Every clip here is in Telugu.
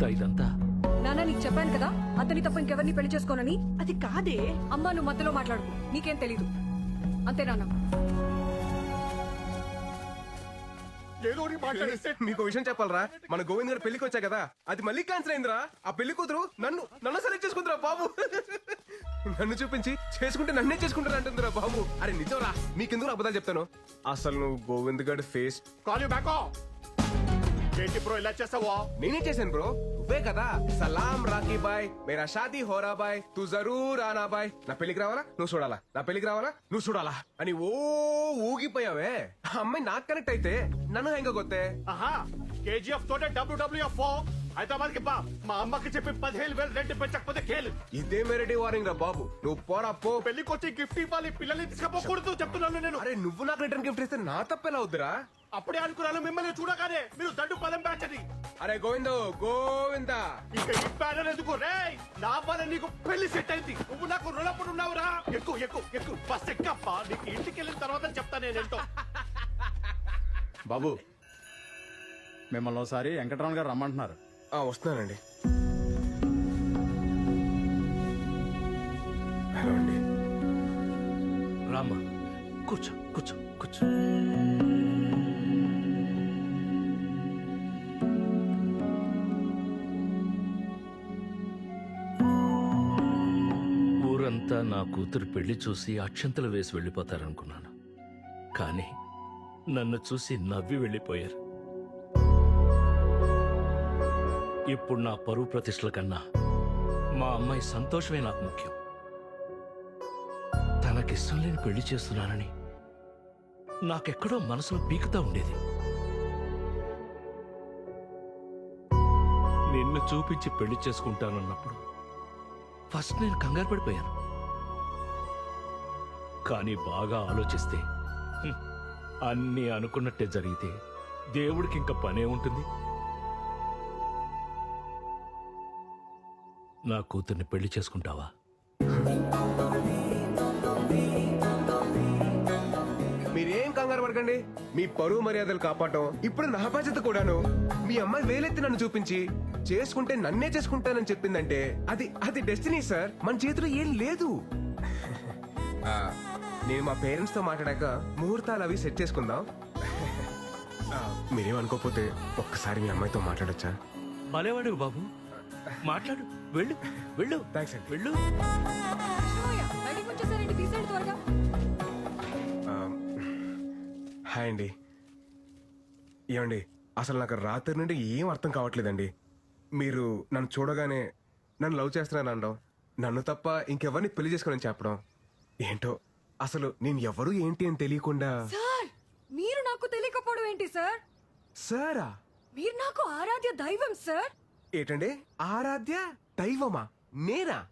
గోవింద ఇదంతా? నాన్న నీకు చెప్పాను కదా అతని తప్ప ఇంకెవరిని పెళ్ళి చేసుకోనని? అది కాదే. అమ్మా నువ్వు మధ్యలో మాట్లాడు నీకేం తెలీదు. అంతే నాన్న. మీకు విషయం చెప్పాలరా? మన గోవింద్ గారు పెళ్ళికి వచ్చా కదా. అది మళ్ళీ క్యాన్సిల్ అయిందిరా. ఆ పెళ్ళి కూతురు నన్ను నన్ను సెలెక్ట్ చేసుకుందిరా బాబు. నన్ను చూపించి చేసుకుంటే నన్నే చేసుకుంటారు అంటుందిరా బాబు. అరే నిజంరా మీకెందుకు అబద్ధాలు చెప్తాను? అసలు నువ్వు గోవింద్ గారి ఫేస్ కాల్ యూ బ్యాక్ ఏంటి బ్రో ఇలా చేస్తావా నేనే చేశాను బ్రో? నువ్వే కదా? సలాం రాకీ బాయ్. మేరా షాదీ హోరా బాయ్. తు జరూర్ ఆనా బాయ్. నా పెళ్ళికి రావాలా? నువ్వు చూడాలా. నా పెళ్ళికి రావాలా? నువ్వు చూడాలా. అని ఓ ఊగిపోయావే. ఆ అమ్మాయి నాకు కనెక్ట్ అయితే నన్ను హెంగ కొత్తే. ఆహా కేజీఎఫ్ తోటే డబ్ల్యూడబ్ల్యూఎఫ్ హైదరాబాద్కి బా. మా అమ్మకి చెప్పి పదిహేను వేలు రెంట్ పెంచకపోతే కేలు. ఇదే మెరటి వారింగ్ రా బాబు. నువ్వు పోరా పో. పెళ్ళికి వచ్చి గిఫ్ట్ ఇవ్వాలి పిల్లల్ని తీసుకపోకూడదు చెప్తున్నాను నేను. అరే నువ్వు నాకు రిటర్న్ గిఫ్ట్ ఇస్తే నా తప్పెలా అవుద్దిరా? అప్పుడే అనుకున్నాను మిమ్మల్ని చూడగానే మీరు దండు పదం బ్యాచ్ అని అరే గోవిందో గోవింద. ఇంకా ఈ బ్యానర్ ఎందుకు? రే నా వల్ల నీకు పెళ్ళి సెట్ అయింది. నువ్వు నాకు రుణపడి ఉన్నావురా. ఎక్కువ ఎక్కువ ఎక్కువ బస్ ఎక్కప్ప? నీకు ఇంటికి వెళ్ళిన తర్వాత చెప్తా నేనేంటో బాబు మిమ్మల్ని ఒకసారి వెంకటరమణ గారు రమ్మంటున్నారు. వస్తున్నానండి. హలో అండి. రామ్మా కూర్చో కూర్చో కూర్చో. ఊరంతా నా కూతురు పెళ్ళి చూసి అక్షంతలు వేసి వెళ్ళిపోతారనుకున్నాను. కానీ నన్ను చూసి నవ్వి వెళ్ళిపోయారు. ఇప్పుడు నా పరువు ప్రతిష్టల కన్నా మా అమ్మాయి సంతోషమే నాకు ముఖ్యం. తనకిష్టం లేని పెళ్ళి చేస్తున్నానని నాకెక్కడో మనసులో పీకుతా ఉండేది. నిన్ను చూపించి పెళ్ళి చేసుకుంటానన్నప్పుడు ఫస్ట్ నేను కంగారు పడిపోయాను. కానీ బాగా ఆలోచిస్తే అన్నీ అనుకున్నట్టే జరిగితే దేవుడికి ఇంకా పనే ఉంటుంది. నా కూతుర్ని పెళ్ళి చేసుకుంటావా? మీరేం కంగారు పడకండి. మీ పరువు మర్యాదలు కాపాడటం ఇప్పుడు నా బాధ్యత కూడాను. మీ అమ్మాయి వేలెత్తి నన్ను చూపించి చేసుకుంటే నన్నే చేసుకుంటానని చెప్పిందంటే అది అది డెస్టినీ సార్ మన చేతిలో ఏం లేదు. ఆ, నేను మా పేరెంట్స్తో మాట్లాడాక ముహూర్తాలు అవి సెట్ చేసుకుందాం. ఆ, మీరేం అనుకోకపోతే ఒక్కసారి మీ అమ్మాయితో మాట్లాడొచ్చా? భలేవాడు బాబు. మాట్లాడు. వెళ్ళు వెళ్ళు థ్యాంక్స్ అండి. వెళ్ళు. హాయ్ అండి. ఏమండి అసలు నాకు రాత్రి నుండి ఏం అర్థం కావట్లేదండి. మీరు నన్ను చూడగానే నన్ను లవ్ చేస్తున్నాను అనడం నన్ను తప్ప ఇంకెవరిని పెళ్ళి చేసుకోనని చెప్పడం ఏంటో అసలు నేను ఎవరు ఏంటి అని తెలియకుండా సార్ మీరు నాకు తెలియకపోవడం ఏంటి సార్? సారా? మీరు నాకు ఆరాధ్య దైవం సార్? ఏంటండి? ఆరాధ్య? దైవమా? నేనా?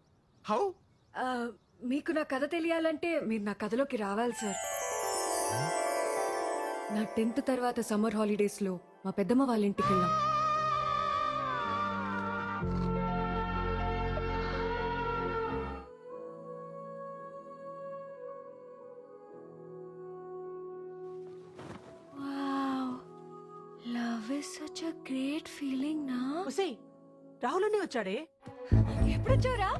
హౌ? ఆ, మీకు నా కథ తెలియాలంటే మీరు నా కథలోకి రావాలి సార్. నా టెన్త్ తర్వాత సమ్మర్ హాలిడేస్లో మా పెద్దమ్మ వాళ్ళ ఇంటికి వెళ్ళాం. Love is such a great feeling నా? ఒసేయ్ రాహుల్ అన్నీ వచ్చాడే? ఎప్పుడొచ్చారా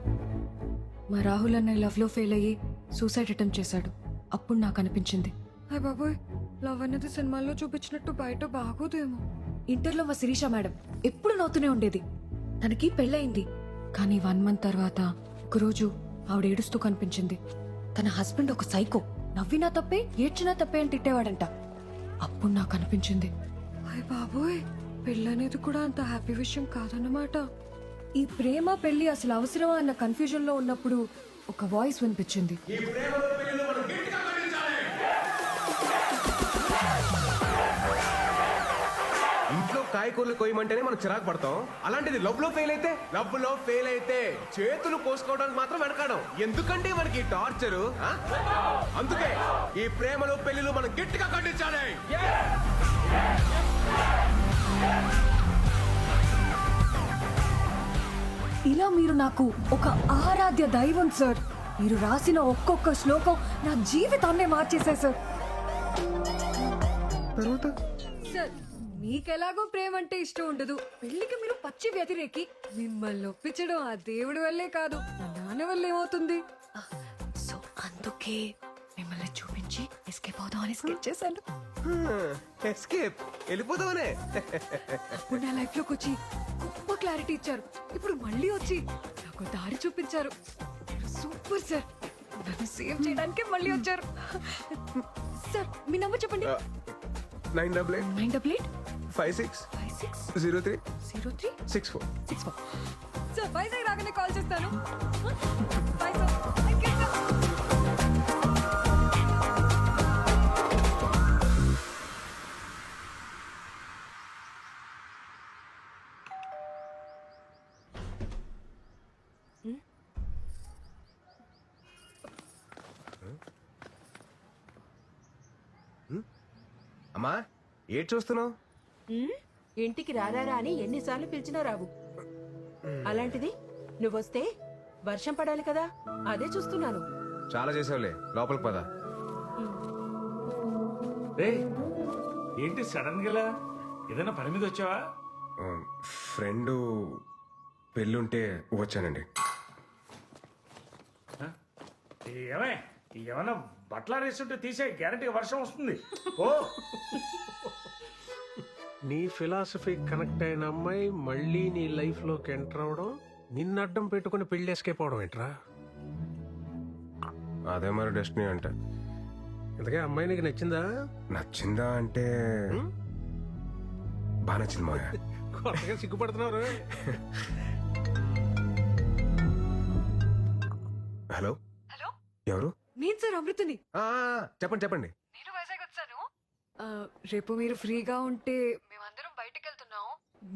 మా రాహుల్ అన్నయ్య లవ్లో ఫెయిల్ అయ్యి సూసైడ్ అటెంప్ట్ చేశాడు. అప్పుడు నాకు అనిపించింది. హాయ్ బాబోయ్ లవ్ అనేది సినిమాల్లో చూపించినట్టు బయట బాగోదేమో. ఇంటర్లో మా శిరీష మేడం ఎప్పుడు నవ్వుతూనే ఉండేది. తనకి పెళ్ళయింది. కానీ వన్ మంత్ తర్వాత ఒకరోజు ఆవిడ ఏడుస్తూ కనిపించింది. తన హస్బెండ్ ఒక సైకో నవ్వినా తప్పే ఏడ్చినా తప్పే అని తిట్టేవాడంట. అప్పుడు నాకు అనిపించింది. హాయ్ బాబోయ్ పెళ్ళనేది కూడా అంత హ్యాపీ విషయం కాదన్నమాట. ఈ ప్రేమ పెళ్ళి అసలు అవసరమా అన్న కన్ఫ్యూజన్లో ఉన్నప్పుడు ఒక వాయిస్ వినిపించింది. ఇంట్లో కాయకూరలు కోయమంటేనే మనం చిరాకు పడతాం. అలాంటిది లవ్లో ఫెయిల్ అయితే? లవ్లో ఫెయిల్ అయితే చేతులు కోసుకోవడానికి మాత్రం వెనకాడం. ఎందుకంటే మనకి టార్చర్ అందుకే ఈ ప్రేమలో పెళ్ళిలు మనం గట్టిగా ఖండించాలి. ఇలా మీరు నాకు ఒక ఆరాధ్య దైవం సార్ మీరు రాసిన ఒక్కొక్క శ్లోకం నా జీవితాన్నే మార్చేశాయి సార్ తర్వాత? సార్ మీకెలాగో ప్రేమ అంటే ఇష్టం ఉండదు. పెళ్ళికి మీరు పచ్చి వ్యతిరేకి. మిమ్మల్ని ఒప్పించడం ఆ దేవుడి వల్లే కాదు. నా నాన్న వల్ల ఏమవుతుంది? సో అందుకే మిమ్మల్ని చూపించి ఎస్కేప్ అవుదాం అని స్కెచ్ చేశాను. ఎస్కేప్ వెళ్ళిపోతావనే అప్పుడు నా లైఫ్లోకి వచ్చి గొప్ప క్లారిటీ ఇచ్చారు. ఇప్పుడు మళ్ళీ వచ్చి నాకు దారి చూపించారు. Super sir. నన్ను సేవ్ చేయడానికే మళ్ళీ వచ్చారు. సార్ మీ నంబర్ చెప్పండి. Nine double eight. Nine double eight? Five six. Five six? Zero three. Zero three? Six four. Six four. Sir Vizag రాగానే కాల్ చేస్తాను. బాయ్ సార్ అమ్మా ఏడ్ చూస్తున్నావు? ఇంటికి రారారా అని ఎన్నిసార్లు పిలిచినా రావు. అలాంటిది నువ్వొస్తే వర్షం పడాలి కదా అదే చూస్తున్నాను. చాలా చేసావులే లోపలికి పద. రే ఏంటి సడన్గా ఏదైనా పని మీద వచ్చావా? ఫ్రెండ్ పెళ్ళుంటే వచ్చానండి. ఏమే ఏమన్నా బట్టల రేస్తుంటే తీసే గ్యారంటీ వర్షం వస్తుంది. ఓ నీ ఫిలాసఫీ కనెక్ట్ అయిన అమ్మాయి మళ్ళీ నీ లైఫ్లోకి ఎంటర్ అవడం నిన్ను అడ్డం పెట్టుకుని పెళ్ళి అవడం ఏంట్రా? అదే మరి డెస్టినీ అంటే. ఇంతకే అమ్మాయి నీకు నచ్చిందా? నచ్చిందా అంటే బాగా నచ్చింది మా కొత్తగా సిగ్గుపడుతున్నారు హలో? హలో? ఎవరు? నేను సార్ అమృతని. ఆ, చెప్పండి చెప్పండి. నేను వైజాగ్ వచ్చాను. రేపు మీరు ఫ్రీగా ఉంటే మేమందరం బయటికి వెళ్తున్నాం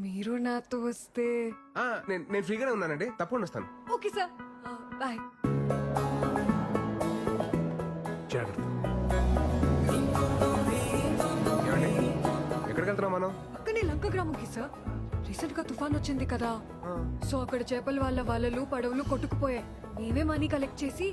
మీరు నాతో వస్తే ఆ, నేను నేను ఫ్రీగానే ఉన్నానండి. తప్పకుండా వస్తాను. Okay sir. బాయ్. జాగ్రత్త. ఏమండి? ఎక్కడికి వెళ్తున్నాం మనం? పక్కనే లంక గ్రామంకి సార్. రీసెంట్గా తుఫాన్ వచ్చింది కదా. సో అక్కడ చేపల వాళ్ళ వలలు పడవలు కొట్టుకుపోయాయి. మేమే మనీ కలెక్ట్ చేసి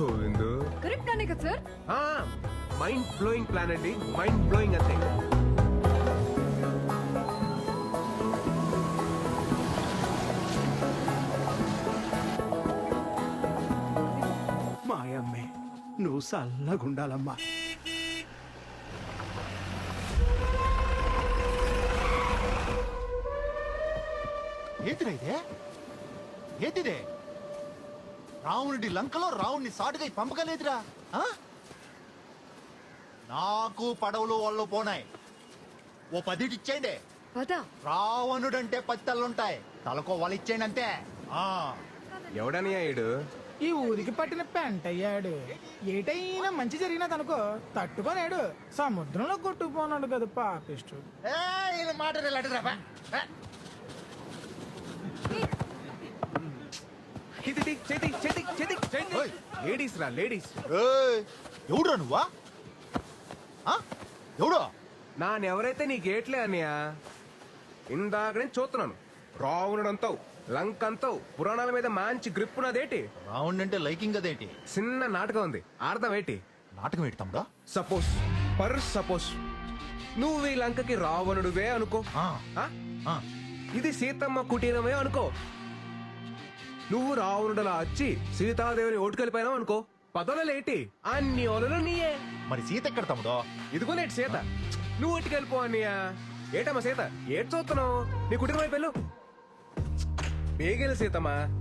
గోవిందు. కరెక్ట్ అనే కదా సార్ మైండ్ బ్లోయింగ్ ప్లాన్ అండి. మైండ్ బ్లోయింగ్ అంతే మాయమ్మే నువ్వు చల్లగుండాలమ్మా ఏంటిరా ఇదే? ఏంటిదే? రావణుడి లంకలో రావుణ్ణి సాటుగా పంపగలేదురా ఆ? నాకు పడవలు వాళ్ళు పోనాయి. ఓ పదిటి ఇచ్చేయండి. పద. రావణుడంటే పది తలలుంటాయి. తలకో వాళ్ళు ఇచ్చేయండి అంతే. ఆ. ఎవడని అయ్యాడు? ఈ ఊరికి పట్టిన పెంట అయ్యాడు. ఏటైనా మంచి జరిగినదనుకో తట్టుకోలేడు. సముద్రంలో కొట్టుకుపోనాడు కదా పాపిష్టుడు. మాట లెటరా బా. ఏ, ఓయ్. లేడీస్ రా లేడీస్ ఎవడురా నువ్వా? ఎవడు? నానెవరైతే నీ గేట్లే అన్నయ్య? ఇందాక నేను చూస్తున్నాను. రావణుడంతావు లంకంతావు పురాణాల మీద మంచి గ్రిప్ ఉన్నదేటి రావణుడు అంటే లైకింగ్ అదేంటి? చిన్న నాటకం ఉంది. అర్థం ఏంటి నాటకం ఏంటి తమ్ముడా? Suppose per suppose. నువ్వు ఈ లంకకి రావణుడివే అనుకో. ఆ, ఆ? ఆ. ఇది సీతమ్మ కుటీరమే అనుకో. నువ్వు రావణుడలా వచ్చి సీతాదేవిని ఓటుకెళ్ళిపోయినావు అనుకో. పదవులేటి అన్ని ఒలలు నీయే. మరి సీత ఎక్కడ తమ్ముడో? ఇదిగో నేటి సీత. నువ్వు ఓటుకెళ్ళిపో అన్నయ్య? ఏటమ్మా సీత? ఏటి చూస్తున్నావు? నీ కుటుంబం వెళ్ళు. బేగెలు సీతమ్మా.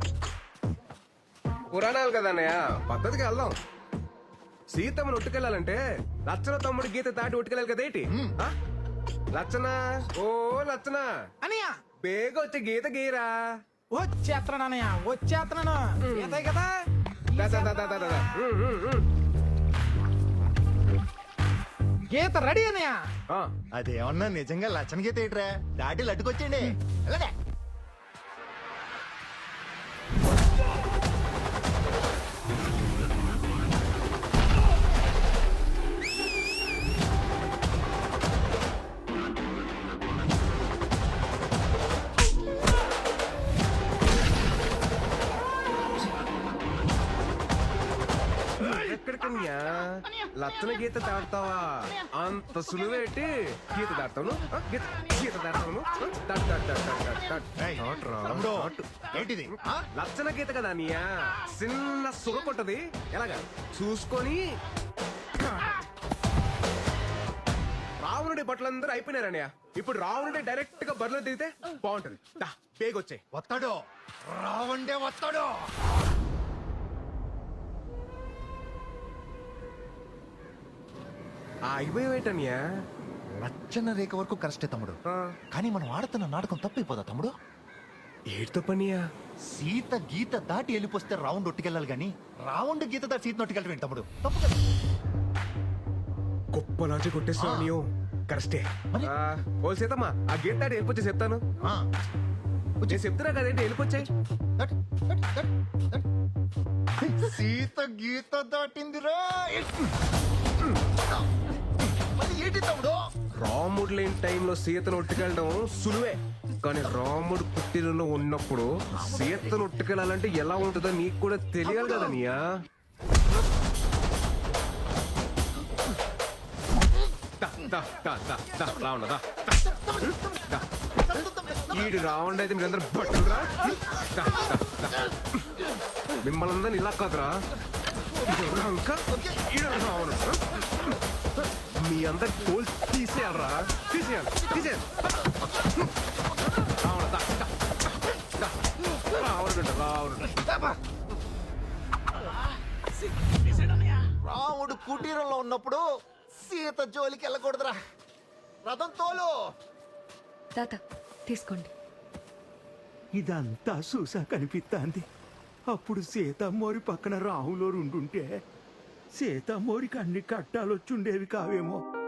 పురాణాలు కదా అన్నయ్య? పద్ధతికి వెళ్దాం. సీతమ్మను ఒట్టుకెళ్ళాలంటే లచ్చన తమ్ముడు గీత దాటి ఒట్టుకెళ్ళాలి కదేటి ఆ? లచ్చన? ఓ లచ్చన? అనయ్య బేగ వచ్చి గీత గీరా. వచ్చేస్తున్నాను అనయ్య వచ్చేస్తున్నాను ఈతే కదా? దా, దా, దా, దా, దా, దా. ఉమ్, ఉమ్, ఉమ్. గీత రెడీ అన్నయ్య? ఆ, అదేమన్నా నిజంగా లచ్చన గీత ఏంట్రా దాటి లట్టుకొచ్చేయండి. వెళ్ళండి. లచ్చన గీత దాడతావా అంత సులువేటి గీత దాడతాను గీత గీత దాడతాను తమ్ముడు. ఏంటిది? ఆ? లచ్చన గీత కదా అన్నయ్య చిన్న సుగపట్టది ఎలాగా? చూసుకొని. రావణుడి బట్టలందరూ అయిపోయినారన్నయ్య ఇప్పుడు రావణుడి డైరెక్ట్గా బరిలో దిగితే బాగుంటది. దా పేగొచ్చాయి. వస్తాడు. రావండే వస్తాడు. అయిపోయేటన్నయ్య లచ్చన రేఖ వరకు కరెస్టే తమ్ముడు. కానీ మనం ఆడుతున్న నాటకం తప్పైపోదా తమ్ముడు? ఏడుతో పనియా? సీత గీత దాటి వెళ్ళిపోస్తే రౌండ్ ఒట్టుకెళ్ళాలి గాని రౌండ్ గీత దాటి సీత నొట్టుకెళ్ళటం తమ్ముడు? తప్పు కదా గొప్ప లాంచి కొట్టేస్తున్నావు నీవు. కరెస్టే మరి? ఆ, ఓ సీతమ్మా ఆ గీత దాటి వెళ్ళిపోతే చెప్తాను. ఆ, నేను చెప్తున్నా కదేంటి వెళ్ళిపోచ్చాయి దాటు, దాటు, దాటు, దాటు. సీత గీత దాటిందిరా. ఏంటి తమ్ముడు? రాముడు లేని టైంలో సీతను ఒట్టుకెళ్ళడం సులువే. కానీ రాముడు పుట్టినలో ఉన్నప్పుడు సీతను ఒట్టుకెళ్ళాలంటే ఎలా ఉంటుందో నీకు కూడా తెలియాలి కదా నీయా రావణ. ఈడు రావణ అయితే మీరందరూ బట్టలు రా దా, దా, దా. మిమ్మల్ని అందరిని ఇలా కాదురా. ఇది లంక, ఈడు రావణుడు. మీ అందరి తోలు తీసేయాలరా? తీసేయాలి తీసేయాలి. రావణ. రావణుడు రావణుడు. రాముడు కుటీరంలో ఉన్నప్పుడు సీత జోలికి వెళ్ళకూడదురా. రథం తోలు. తాత తీసుకోండి. ఇదంతా చూసా కనిపిస్తాంది అప్పుడు సీతమ్మోరి పక్కన రాహులో ఉండుంటే సీతమ్మోరికి అన్ని కట్టాలొచ్చుండేవి కావేమో.